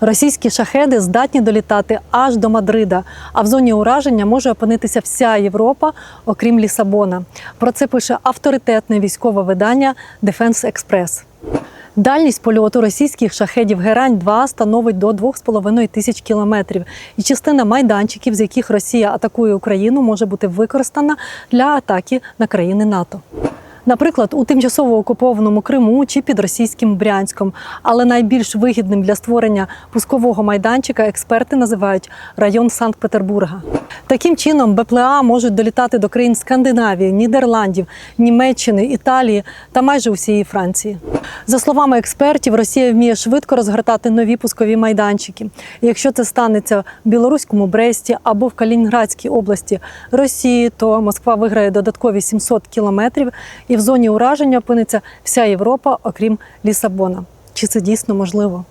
Російські шахеди здатні долітати аж до Мадрида, а в зоні ураження може опинитися вся Європа, окрім Лісабона. Про це пише авторитетне військове видання Defense Express. Дальність польоту російських шахедів Герань-2 становить до 2,5 тисяч кілометрів, і частина майданчиків, з яких Росія атакує Україну, може бути використана для атаки на країни НАТО. Наприклад, у тимчасово окупованому Криму чи під російським Брянськом. Але найбільш вигідним для створення пускового майданчика експерти називають район Санкт-Петербурга. Таким чином, БПЛА можуть долітати до країн Скандинавії, Нідерландів, Німеччини, Італії та майже усієї Франції. За словами експертів, Росія вміє швидко розгортати нові пускові майданчики. Якщо це станеться в білоруському Бресті або в Калінінградській області Росії, то Москва виграє додаткові 700 кілометрів, і в зоні ураження опиниться вся Європа, окрім Лісабона. Чи це дійсно можливо?